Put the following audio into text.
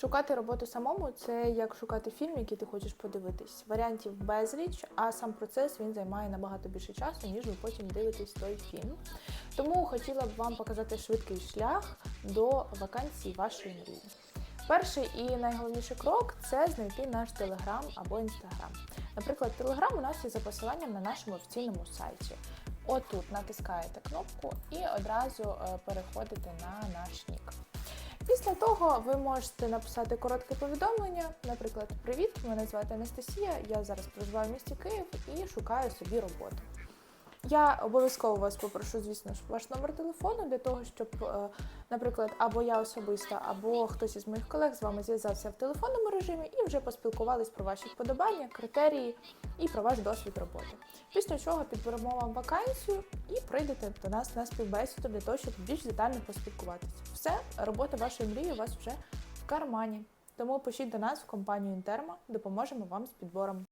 Шукати роботу самому це як шукати фільм, який ти хочеш подивитись. Варіантів безліч, а сам процес він займає набагато більше часу, ніж ви потім дивитесь той фільм. Тому хотіла б вам показати швидкий шлях до вакансії вашої мрії. Перший і найголовніший крок це знайти наш телеграм або інстаграм. Наприклад, телеграм у нас є за посиланням на нашому офіційному сайті. Отут натискаєте кнопку і одразу е, переходите на наш нік. Того ви можете написати коротке повідомлення, наприклад, Привіт, мене звати Анастасія, я зараз проживаю в місті Київ і шукаю собі роботу. Я обов'язково вас попрошу, звісно ж, ваш номер телефону для того, щоб, е, наприклад, або я особисто, або хтось із моїх колег з вами зв'язався в телефонному режимі і вже поспілкувались про ваші вподобання, критерії і про ваш досвід роботи. Після чого підберемо вам вакансію і прийдете до нас на співбесіду для того, щоб більш детально поспілкуватися. Все, робота вашої мрії у вас вже в кармані. Тому пишіть до нас в компанію Інтерма, допоможемо вам з підбором.